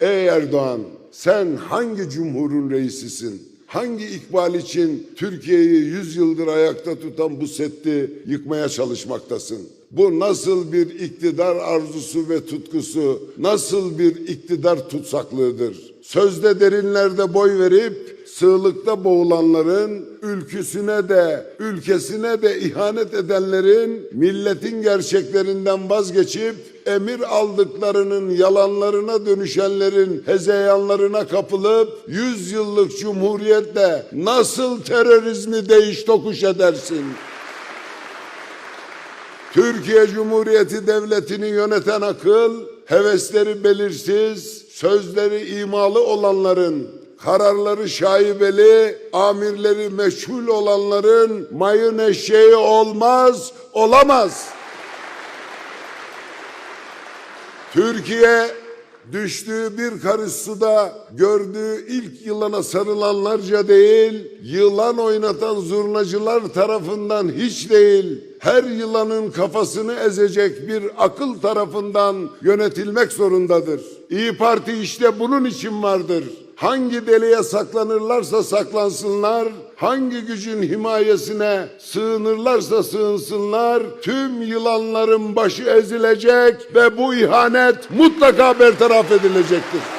Ey Erdoğan, sen hangi cumhurun reisisin? Hangi ikbal için Türkiye'yi 100 yıldır ayakta tutan bu setti yıkmaya çalışmaktasın? Bu nasıl bir iktidar arzusu ve tutkusu, nasıl bir iktidar tutsaklığıdır? Sözde derinlerde boy verip sığlıkta boğulanların, ülküsüne de, ülkesine de ihanet edenlerin, milletin gerçeklerinden vazgeçip, emir aldıklarının yalanlarına dönüşenlerin hezeyanlarına kapılıp, yüz yıllık cumhuriyetle nasıl terörizmi değiş tokuş edersin? Türkiye Cumhuriyeti Devleti'ni yöneten akıl, hevesleri belirsiz, sözleri imalı olanların, kararları şaibeli, amirleri meşhul olanların mayın eşeği olmaz, olamaz. Türkiye düştüğü bir karış suda gördüğü ilk yılana sarılanlarca değil, yılan oynatan zurnacılar tarafından hiç değil, her yılanın kafasını ezecek bir akıl tarafından yönetilmek zorundadır. İyi Parti işte bunun için vardır. Hangi deliğe saklanırlarsa saklansınlar, hangi gücün himayesine sığınırlarsa sığınsınlar, tüm yılanların başı ezilecek ve bu ihanet mutlaka bertaraf edilecektir.